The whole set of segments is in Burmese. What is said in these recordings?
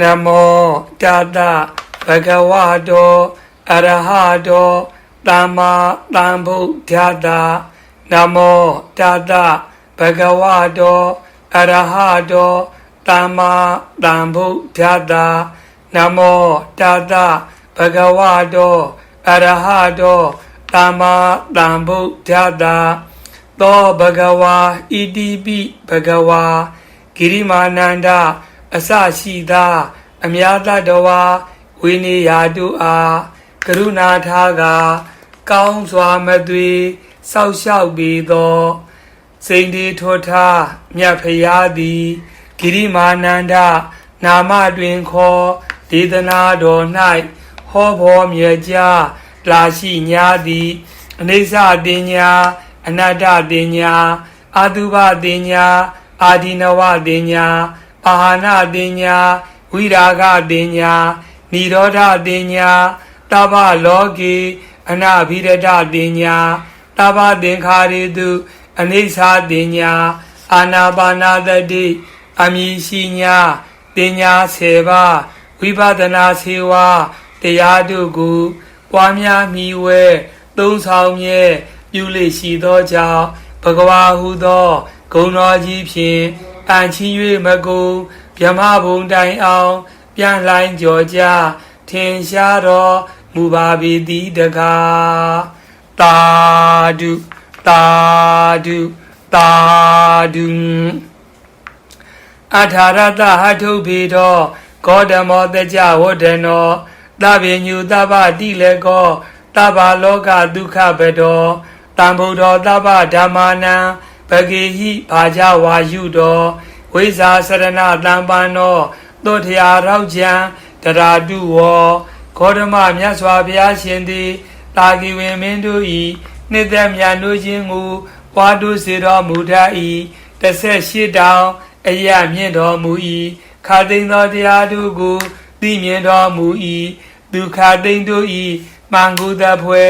နမောတတဘဂဝတောအရဟတောသမ္မာသမ္ဗုဒ္ဓတ္တနမောတတဘဂဝတောအရဟတောသမ္မာသမ္ဗုဒ္ဓတ္တနမောတတဘဂဝတောအရဟတောသမ္မာသမ္ဗုဒ္ဓတ္တသောဘဂဝါဣတိပိဘဂဝါဂိရိမာနန္ဒ အစရှိသာအမြတ်တတဝါဝိနေယာတုအားကရုဏာထားကကောင်းစွာမသွေစောက်ရှောက်ပြီးသောစိန်ဒီထောထားမြတ်ဖရာသည်ဂိရိမာနန္ဒနာမတွင်ခေါ်ဒေသနာတော်၌ဟောဘောမြေကြားလာရှိညာသည်အနိစ္စတင်ညာအနတ္တတင်ညာအာတုဘတင်ညာအာဒီနဝတင်ညာ ပါဟနာတင်ညာဝိရာဂတင်ညာនិရောဓတင်ညာတဗ္ဗလောကေအနဘိရဒတင်ညာတဗ္ဗသင်္ခါရေတုအနိစ္စတင်ညာအာနာပါနာတတိအမည်ရှိညာတင်ညာ7ပါးဝိပဿနာစေဝါတရားတို့ကိုပွားများမိဝဲသုံးဆောင်မြဲပြုလေရှိသောကြောင့်ဘဂဝါဟုသောဂုဏ်တော်ကြီးဖြင့် အန်ချီ၍မကုဗြဟ္မဘုံတိုင်အောင် ပြန်လှိုင်းကြော်ကြထင်ရှားတော်မူပါပေသည်တကားတာဒုတာဒုတာဒုအထာရတဟထုဖေတော်ဂေါတမောတကြဝဒ္ဒနောသဗ္ဗညုသဗ္ဗတိလေကောသဗ္ဗလောကဒုက္ခဘတောတံဗုဒ္ဓောသဗ္ဗဓမ္မာနံ ပဂေဟိဘာကြဝါယုတော်ဝိဇာစရဏတံပန္နောသောထရာရောက်ချံတရာတုဝောဂေါတမမြတ်စွာဘုရားရှင်သည်တာဂီဝင်မင်းတို့ဤနှစ်သက်မြတ်တို့ချင်းကိုပွားတို့စေတော်မူတတ်၏တစ်ဆက်ရှိတောင်အယမြင့်တော်မူ၏ခါသိမ်းသောတရားတို့ကိုသိမြင်တော်မူ၏ဒုက္ခသိမ်းတို့ဤမင်္ဂုတဖွဲ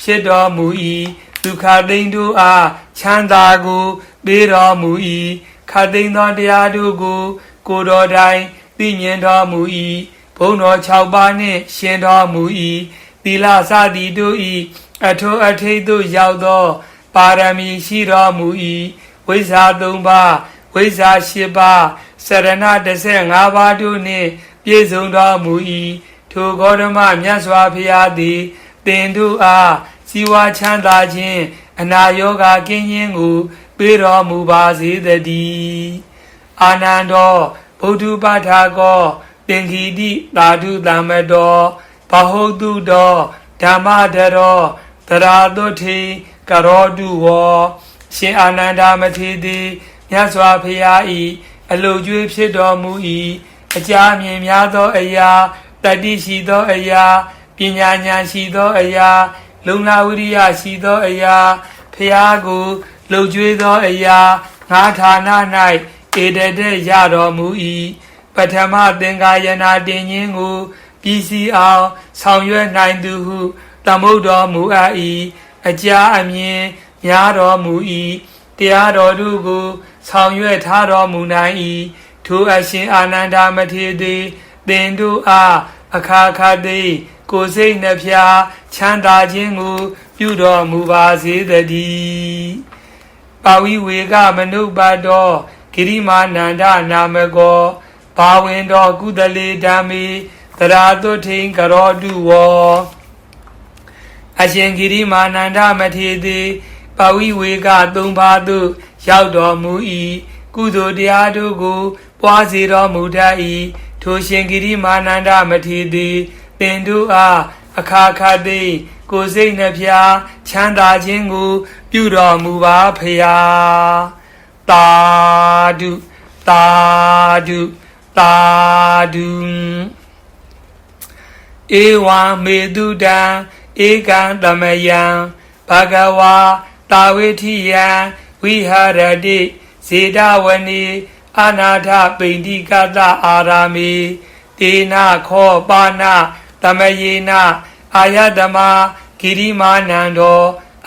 ဖြစ်တော်မူ၏ဒုက္ခသိမ်းတို့အား ချမ်းသာကိုပေးတော်မူ၏ခါသိမ်းသောတရားတို့ကို ကိုယ်တော်တိုင်သိမြင်တော်မူ၏ဘုန်းတော်6ပါးနှင့်ရှင်တော်မူ၏သီလစသည်တို့၏အထောအထိတ်သို့ရောက်သော ပါရမီရှိတော်မူ၏ဝိဇ္ဇာ3ပါးဝိဇ္ဇာ8ပါးစရဏ15ပါးတို့နှင့်ပြည့်စုံတော်မူ၏ထိုဂေါတမမြတ်စွာဘုရားသည်တင်တို့အားစီဝါချမ်းသာခြင်း အနာယောဂကင်းခြင်းကိုပေးတော်မူပါစေတည်းအာနန္ဒောဗုဒ္ဓပါထာကောသင်္ခိတိသာဓုတမ္မတောဘဟုတုတောဓမ္မဒရောသရာတုထေကရောတုဝောရှင်အာနန္ဒာမထေသည်မြတ်စွာဘုရား၏အလုကျွေးဖြစ်တော်မူ၏အကြမြင်များသောအရာတတိရှိသောအရာပညာဉာဏ်ရှိသောအရာ လုံလဝိရိယရှိသောအရာဖျားကိုလှုပ်ကြွေးသောအရာငါဌာန၌ဧတတဲ့ရတော်မူ၏ပထမသင်္ကာယနာတင်ခြင်းကိုပြည်စီအောင်ဆောင်ရွက်နိုင်သူဟုသမုတ်တော်မူအပ်၏အကြာအမြင်များတော်မူ၏တရားတော်တို့ကိုဆောင်ရွက်ထားတော်မူနိုင်၏ထိုအရှင်အာနန္ဒာမထေရသည်သင်တို့အားအခါခါသည် ကိုယ်စိတ်နှဖျားချမ်းသာခြင်းကိုပြုတော်မူပါစေတည်းပါဝိဝေကမနုပါတောဂိရိမာနန္ဒနာမကောဘာဝင်တော်ကုသလေဓမ္မေသရာတုထိန်ကရောတုဝောအရှင်ဂိရိမာနန္ဒမထေသည်ပဝိဝေကသုံးပါးသို့ရောက်တော်မူ၏ကုသိုလ်တရားတို့ကို ပွားစေတော်မူတတ်၏ထိုရှင်ဂိရိမာနန္ဒမထေ သည်ပင်တို့အားအခါခါသည်ကိုယ်စိတ်နှဖျားချမ်းသာခြင်းကို ပြုတော်မူပါဖရာတာဓုတာဓုတာဓုဧဝံမေတုတံဧကံတမယံဘဂဝါတာဝေထိယံဝိဟာရတိဇေဒဝနီအနာထပိန္တိကတအာရာမေတေနခောပါဏ တမယေနအာယတမဂိရိမာနန္တော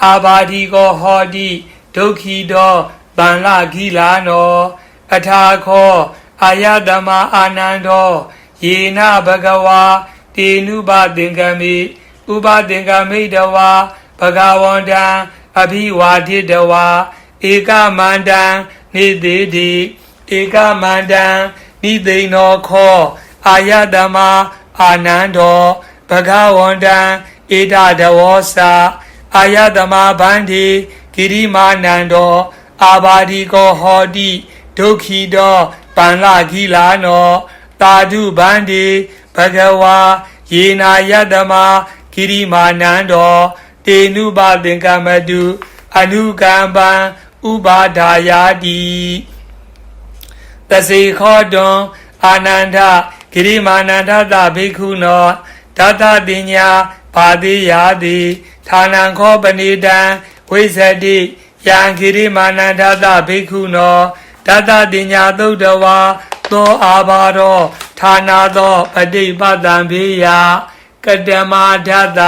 အာဘာဒီကောဟောတိဒုက္ခိတောဗန္လဂိလာနောအထာခောအာယတမအာနန္တောယေနဘဂဝါတေနုပသင်္ကမိဥပသင်္ကမိတဝါဘဂဝန္တံအဘိဝါဒိတဝါဧကမန္တံနေသေးတိဧကမန္တံနိသိဏောခောအာယတမ အာနန္ဒောဘဂဝန္တံဧတတဝောစာ အာယတမဗန္တိဂိရိမာနန္ဒောအာဘာဒီကောဟောတိဒုက္ခိတောပန္လဂိလာနောတာဓုဗန္တိဘဂဝါယေနာယတမဂိရိမာနန္ဒောတေနုပသင်္ကမတုအနုကမ္ပံဥပါဒါယာတိတစေခောတွန်အာနန္ဒ ဂိရိမာနန္ဒတဘိက္ခုနောဒတပညာဘာတိယာတိဌာနံခောပဏိတံဝိဇတိယံဂိရိမာနန္ဒတဘိက္ခုနောဒတပညာသုတ်တဝါသောအာဘာရောဌာနာသောပฏิပတံဘေယကတမဓတ္တ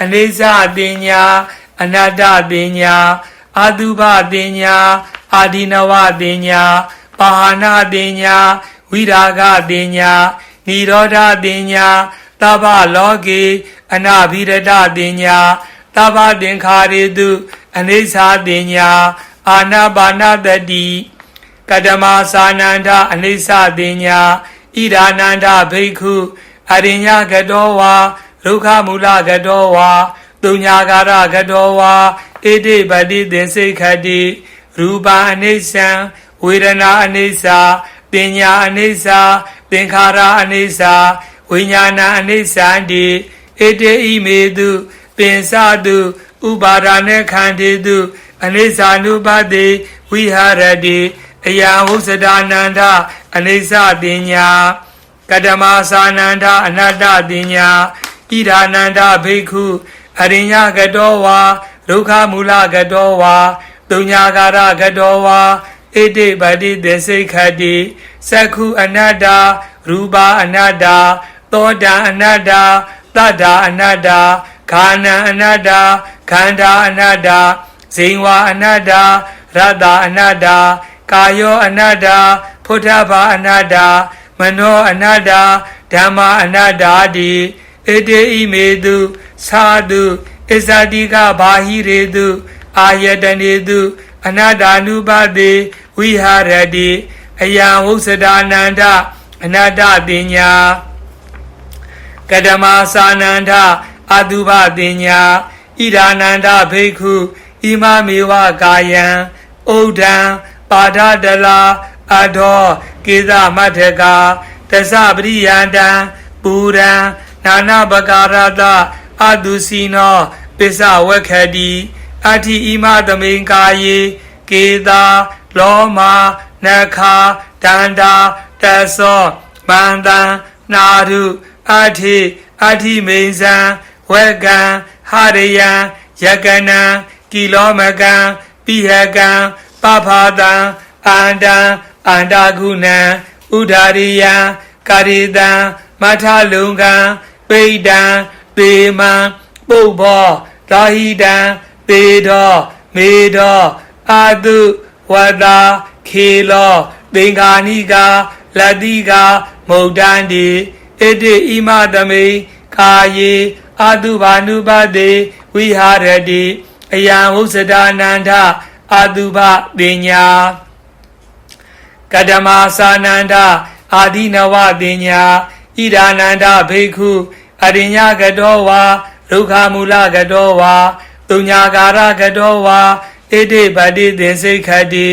အနိစ္စပညာအနတ္တပညာအာတုဘပညာအာဒီနဝပညာပါဟနာပညာဝိ ရာဂပညာនិရောဓပညာသဗ္ဗလောကေအနာဘိရတပညာသဗ္ဗသင်္ခါရေတုအနိစ္စပညာအာနာပါနတတိကတမသာနန္ဒအနိစ္စပညာဣဒာနန္ဒဘိက္ခုအရိညကတောဝါဒုက္ခမူလကတောဝါတုညာကာရကတောဝါဣတိပတိသင်္စိခတိရူပအနိစ္စံဝေဒနာအနိစ္စ ပညာအနိစ္စသင်္ခါရအနိစ္စဝိညာဏအနိစ္စံတိဣတိဣမေတုပင်စတုဥပါဒာနေခန္တေတုအနိစ္စ ानु ပတိဝိဟာရတိအယံဝုစဒာနန္ဒအနိစ္စပညာကတမသာနန္ဒအနတ္တပညာဣဒာနန္ဒဘိက္ခုအရိညကတောဝါဒုက္ခမူလကတောဝါတုညာကာရကတောဝါ ဣတိပတိသစ္စိခတိသက္ခုအနတ္တရူပအနတ္တသောတံအနတ္တတတ္တာအနတ္တခန္ဓာအနတ္တခန္ဓာအနတ္တဇိဝအနတ္တရတ္တအနတ္တကာယောအနတ္တဖုထဘာအနတ္တမနောအနတ္တဓမ္မအနတ္တာတိဣတိဣမေတုသာတုဣဇာတိကဘာဟိရေတုအာယတနေတုအနတ္တာနုပတိ ဝိဟာရတိအယံဝုစဒာနန္ဒအနတ္တပညာကတမသာနန္ဒအတုပပညာဣဒာနန္ဒဘိက္ခုဣမမေဝကာယံဩဒံပါဒတလာအထောကေသမထကာတသပရိယန္တံပူရံနာနာပကာရတအတုစီနောပစ္စဝက္ခတိအဋ္ဌိဣမသမိန်ကာယေကေတာ လောမနခာဒန္တာတသောမန္တံနာရုအဋ္ဌိအဋ္ဌိမိန်ဇံဝကံဟရိယံယကနံကိလောမကံပိဟကံပဖာတံအန္တံအန္တာကုဏံဥဒာရိယံကာရိတံမထလုံကံပိဋ္တံသေမံပုဗ္ဗောသာဟိတံသေတောမေတောအာတု ဝတ္တာခေလောသင်္ခာနိကာလတိကာမုဒ္ဒန္တိဣတိဣမသမိကာယေအာတုဘာနုပတိဝိဟာရတိအယံဝုစဒာနန္ဒအာတုဘပညာကတမသာနန္ဒအာဒီနဝပညာဣဒာနန္ဒဘိက္ခုအရိညကတောဝါဒုက္ခမူလကတောဝါတုညာကာရကတောဝါ ဣတိပတိသင်္စိခတိ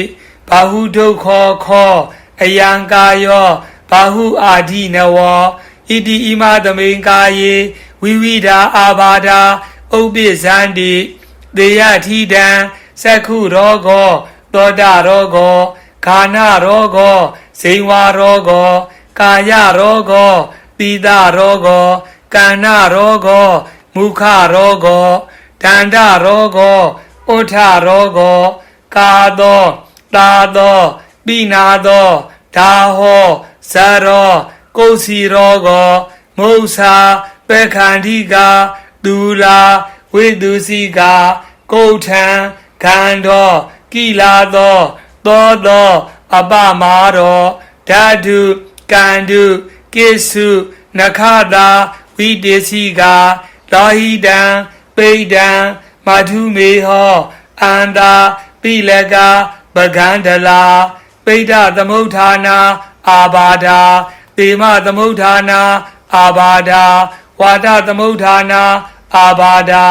ဘာဟုဒုက္ခောခောအယံကာယောဘာဟုအာဒီနဝဣတိဣမသမိန်ကာယေဝိဝိဒာအာဘာဒာဥပ္ပိဇန္တိသေယထီတံသက္ခုရောဂောသောတာရောဂောခာနရောဂောဇိဝါရောဂောကာယရောဂောတိတရောဂောကန္နရောဂောမုခရောဂောဒန္တရောဂော ဥထရောဂောကာသောတာသောပိနာသောဒါဟောဇရောကုတ်စီရောဂောမု္ဆာပေခန္ဓိကာဒူလာဝိတုစီကာကုဋ္ဌံခန္တောကိလာသောသောသောအပမာရောဓာတုကန္တုကိစုနခတာဝိတေစီကာလောဟိတံပိဋ္ဌံ မာထုမေဟောအန္တာပိလကပကန္တလာပိဋ္ဌသမုဋ္ဌာနာအာဘာဒာသေမသမုဋ္ဌာနာအာဘာဒာဝါဒသမုဋ္ဌာနာအာဘာဒာ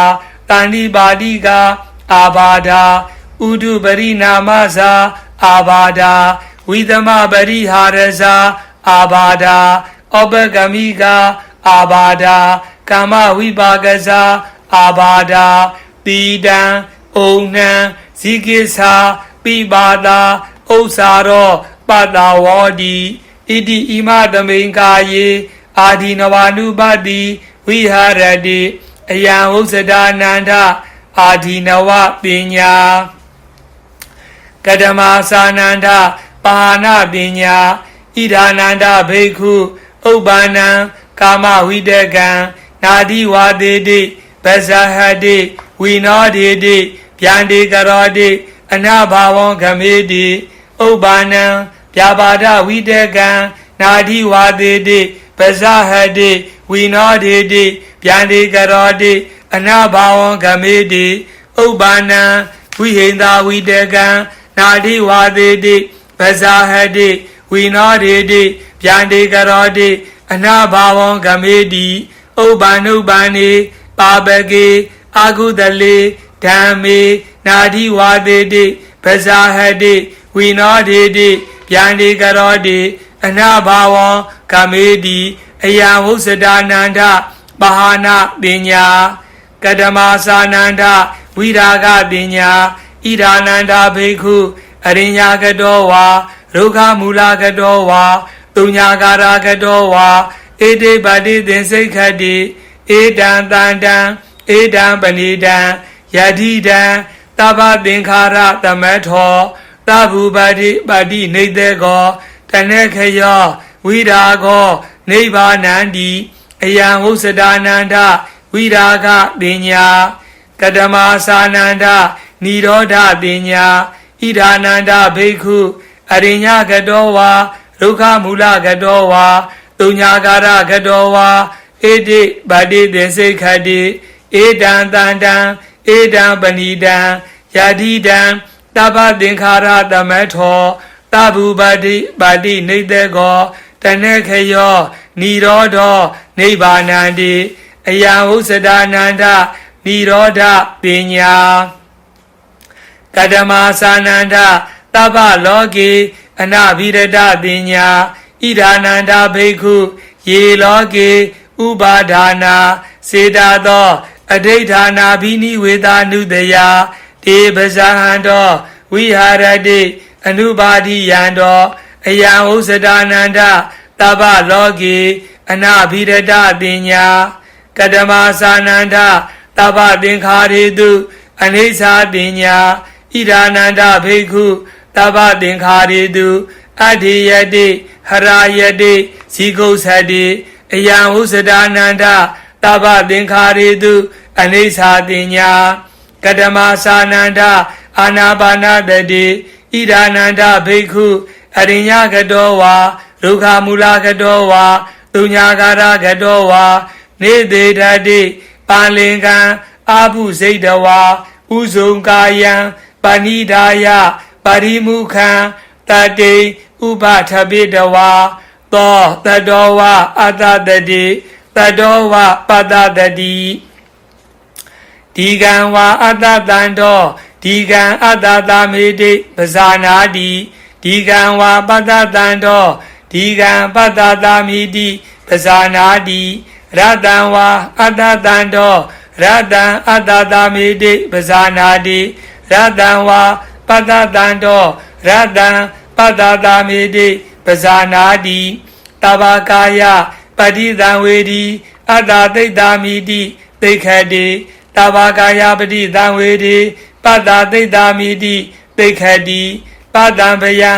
တန္တိပါတိကာအာဘာဒာဥဒုပရိနာမဇာအာဘာဒာဝိသမပရိဟာရဇာအာဘာဒာဩပကမိကာအာဘာဒာကာမဝိပါကဇာအာဘာဒာ တိတံဩနံဇိကိသာပိပါတာဥ္စာရောပတ္တဝောတိဣတိဣမသမိန်ကာယေအာဒီနဝနုပတိဝိဟာရတိအယံဥစ္စဒာနန္ဒအာဒီနဝပညာကတမသာနန္ဒပါဏပညာဣဒာနန္ဒဘိက္ခုဥပ္ပန္နံကာမဝိတကံနာတိဝါတေတိပဇဟတိ ဝိနောတေတိဗျန္တိကရောတိအနာဘာဝံခမေတိဥပ္ပန္နံပြပါဒဝိတကံနာတိဝါတေတိပဇဟတိဝိနောတေတိဗျန္တိကရောတိအနာဘာဝံခမေတိဥပ္ပန္နံဝိဟိန္တာဝိတကံနာတိဝါတေတိပဇဟတိဝိနောတေတိဗျန္တိကရောတိအနာဘာဝံခမေတိဥပ္ပန္နုပ္ပန္နေပါပကေ အာကုတလေဓမ္မေနာတိဝါတေတိပဇာဟတိဝိနောတေတိဗျန္တိကရောတိအနာဘာဝံကမေတိအယံဝုစတာနန္ဒပဟာနာပညာကတမသာနန္ဒဝိရာဂပညာဣဒာနန္ဒဘိက္ခုအရိညာကတောဝါရုခမူလကတောဝါတုညာကာရကတောဝါဧတိပတိသင်္စိတ်ခတိဧတံတန္တံ ဧတံပဏိတံယတိတံတဗ္ဗသင်္ခါရသမထောသဗ္ဗုပတိပတိနေတေကောတနခယောဝိရာကောနိဗ္ဗာနန္တိအယံဝုစတာနန္ဒဝိရာဂပညာကတမသာနန္ဒនិရောဓပညာဣဒာနန္ဒဘိက္ခုအရိညကတောဝါဒုက္ခမူလကတောဝါတုညာကာရကတောဝါဧတိဗတိသင်္စိတ်ခတိ ဧတံတန္တံဧတံပဏိတံယတိတံတပ္ပသင်္ခါရသမထောတဗ္ဗုပတိပါတိနေတေကောတနခယောនិရောဓောနိဗ္ဗာနန္တိအယံဥစ္စဒာနန္ဒនិရောဓပညာကတမသာနန္ဒတပ္ပလောကေအနဘိရတပညာဣဒာနန္ဒဘိက္ခုယေလောကေဥပါဒါနာစေတာသော အဋိဌာနာဘိနိဝေတာနုတယတေပဇာဟံတောဝိဟာရတိအနုပါတိယံတောအယံဥစ္စဒာနန္ဒတဗ္ဗလောကေအနဘိရတပညာကတမသာနန္ဒတဗ္ဗသင်္ခါရေတုအနိစ္စပညာဣဒာနန္ဒဘိက္ခုတဗ္ဗသင်္ခါရေတုအဋ္ဌိယတိဟရာယတိဇီကုသတိအယံဥစ္စဒာနန္ဒ တဗ္ဗသင်္ခါရေတုအနိစ္စပညာကတမသာနန္ဒအာနာပါနတတိဣဒာနန္ဒဘိက္ခုအရိညကတောဝါဒုက္ခမူလကတောဝါတုညာကာရကတောဝါနေသေးတတိပါလင်ကံအာဘုစိတ်တဝါဥဇုံကာယံပဏိဒါယပါရိမုခံတတိဥပထပိတဝါသောတတောဝအတ္တတ တိတတောဝပတ္တတတိဒီကံဝါအတ္တတံတောဒီကံအတ္တတာမေတိပဇာနာတိဒီကံဝါပတ္တတံတောဒီကံပတ္တတာမိတိပဇာနာတိရတံဝါအတ္တတံတောရတံအတ္တတာမိတိပဇာနာတိရတံဝါပတ္တတံတောရတံပတ္တတာမိတိပဇာနာတိတဘာကာယ ပတိတံဝေဒီအတ္တသိတ္တာမိတိသိခတိတဘာကာယပတိတံဝေဒီပတ္တသိတ္တာမိတိသိခတိပတ္တံဗယံ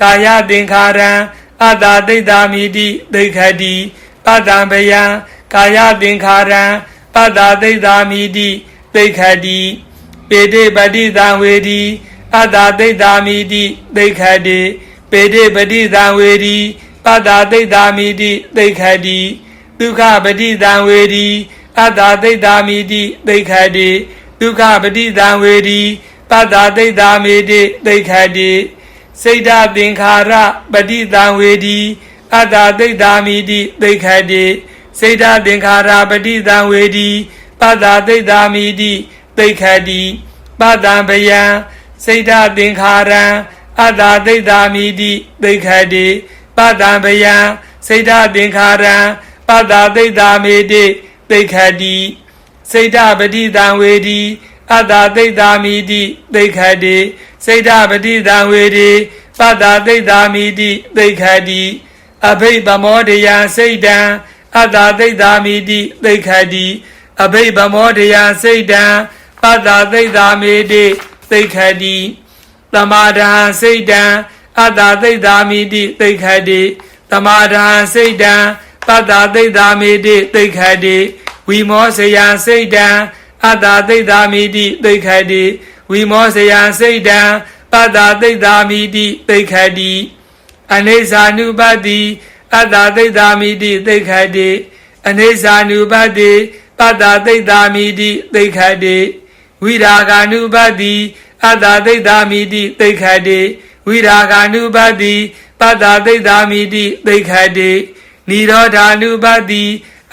ကာယသင်္ခါရံအတ္တသိတ္တာမိတိသိခတိပတ္တံဗယံကာယသင်္ခါရံပတ္တသိတ္တာမိတိသိခတိပေတိပတိတံဝေဒီအတ္တသိတ္တာမိတိသိခတိပေတိပတိတံဝေဒီပပ တတသိတာမိတိသိခတိဒုက္ခပတိတံဝေတိတတသိတာမိတိသိခတိဒုက္ခပတိတံဝေတိတတသိတာမိတိသိခတိစိတ်ဓာသင်္ခါရပတိတံဝေတိအတ္တသိတာမိတိသိခတိစိတ်ဓာသင်္ခါရပတိတံဝေတိပတ္တာသိတာမိတိသိခတိပတ္တံဗယံစိတ်ဓာသင်္ခါရံအတ္တသိတာမိတိသိခတိ ပတ္တံဗယံစိတ်ဓာသင်္ခါရံပတ္တာသိတ္တာမိတိသိခတိစိတ်ဓာပฏิတံဝေဒီအတ္တာသိတ္တာမိတိသိခတိစိတ်ဓာပฏิတံဝေဒီပတ္တာသိတ္တာမိတိသိခတိအဘိဗမောဒယံစိတ်တံအတ္တာသိတ္တာမိတိသိခတိအဘိဗမောဒယံစိတ်တံပတ္တာသိတ္တာမိတိသိခတိသမာဒံစိတ်တံ အတ္တသိဒ္ဓမိတိသိခတိတမာဒံစိတ်တံတတ္တသိဒ္ဓမိတိသိခတိဝိမောစယံစိတ်တံအတ္တသိဒ္ဓမိတိသိခတိဝိမောစယံစိတ်တံပတ္တသိဒ္ဓမိတိသိခတိအနေဇာနုပတိအတ္တသိဒ္ဓမိတိသိခတိအနေဇာနုပတိပတ္တသိဒ္ဓမိတိသိခတိဝိရာဂာနုပတိအတ္တသိဒ္ဓမိတိသိခတိ ဝိရာဂ ानु ပတ္တိပတ္တာသိတ္တာမိတိသိခတိနိရောဓ ानु ပတ္တိ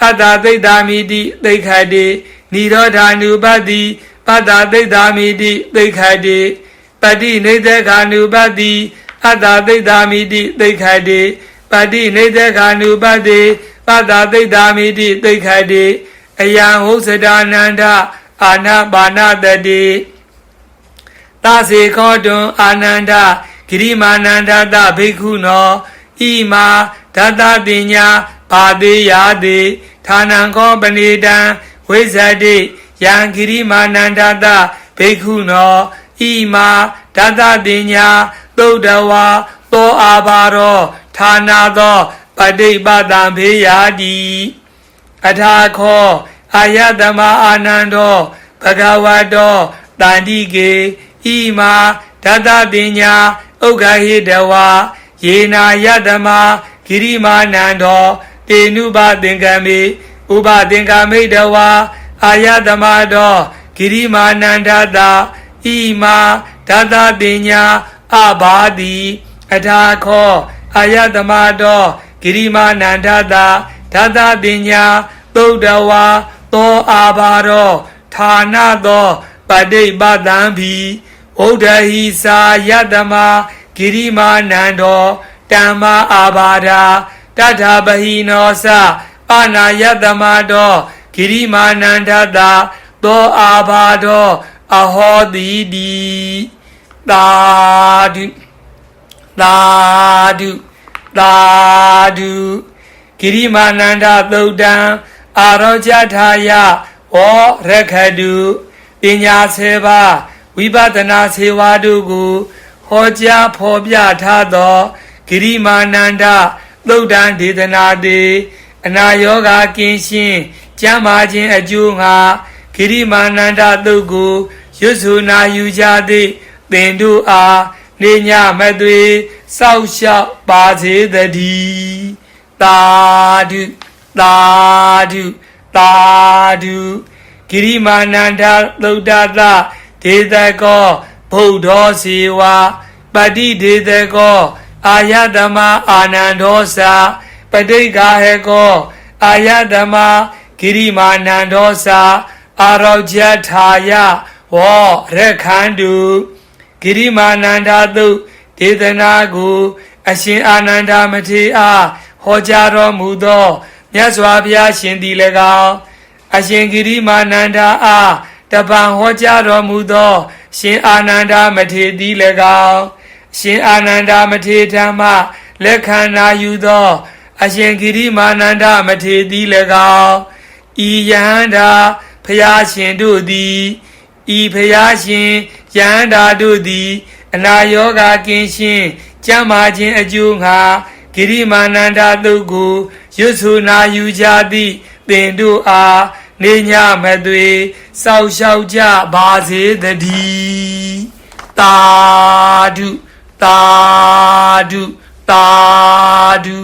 အတ္တာသိတ္တာမိတိသိခတိနိရောဓ ानु ပတ္တိပတ္တာသိတ္တာမိတိသိခတိပတ္တိနေသခ ानु ပတ္တိအတ္တာသိတ္တာမိတိသိခတိပတ္တိနေသခ ानु ပတ္တိပတ္တာသိတ္တာမိတိသိခတိအယံဟုစတာနန္ဒအာနာပါဏတတိသာစေခောတွန်အာနန္ဒ ဂိရိမာနန္ဒတဘိက္ခုနောဣမာဒတတိညာဘာတိယာတိဌာနံခောပဏိတံဝိဇ္ဇတိယံဂိရိမာနန္ဒတဘိက္ခုနောဣမာဒတတိညာသုဒ္ဓဝါသောအာဘာရောဌာနာသောပဋိပတံဖေးယာတိအထာခောအာယတမအာနန္တောဘဂဝတောတန္တိကေဣမာ ဒတတိညာဥက္ခဟိတဝါယေနာယတမဂိရိမာနန္တောတေနုဘသင်္ကမေဥပသင်္ကမိတဝါအာယတမတောဂိရိမာနန္ဒတာဣမာဒတတိညာအဘာတိအထာခောအာယတမတောဂိရိမာနန္ဒတာဒတတိညာသုဒ္ဓဝါသောအာဘာရောဌာနသောပဋိပတံဘီ ဗုဒ္ဓဟိစာယတမဂိရိမာနန္တောတမ္မာအာဘာဒာတထာပဟိနောသပါဏာယတမတောဂိရိမာနန္ဒတာသောအာဘာတောအဟောတိတိသာဓုသာဓုသာဓုဂိရိမာနန္ဒသုတ်တံအာရောကြထာယဝောရခတုပညာစေပါ ဝိပဿနာစေဝါတို့ကိုဟောကြားဖော်ပြထားသောဂိရိမာနန္ဒသုတ်တံဒေသနာတိအနာယောဂကင်းရှင်းကျမ်းမာခြင်းအကျိုးငါဂိရိမာနန္ဒသုတ်ကိုရွတ်ဆိုနာယူကြသည့်သင်တို့အားနေညမသွေစောက်ရှောက်ပါစေတည်းသာဓုသာဓုသာဓုဂိရိမာနန္ဒသုတ်တသ ဒေသကောဗုဒ္ဓောစီဝါပတိဒေသကောအာယတမအာနန္ဒောသာပဋိက္ခဟေကောအာယတမဂိရိမာနန္ဒောသာအာရောဇထာယဝောရခန္တုဂိရိမာနန္ဒသုဒေသနာကိုအရှင်အာနန္ဒမထေရအားဟောကြားတော်မူသောမြတ်စွာဘုရားရှင်သည်၎င်းအရှင်ဂိရိမာနန္ဒအား တပံဟောကြားတော်မူသော ရှင်အာနန္ဒမထေရသည်၎င်းရှင်အာနန္ဒမထေရဓမ္မလက်ခံနာယူသော အရှင်ဂိရိမာနန္ဒမထေရသည်၎င်းဤယဟန္တာဖျားရှင်တို့သည်ဤဖျားရှင်ယဟန္တာတို့သည် အနာယောဂကင်းရှင်းကျမ်းမာခြင်းအကျိုးငှာဂိရိမာနန္ဒတုတ်ကိုရွတ်ဆိုနာယူကြသည့်သင်တို့အား နေညမသွေစောက်ရှောက်ကြပါစေတည်းတာဓုတာဓုသာဓု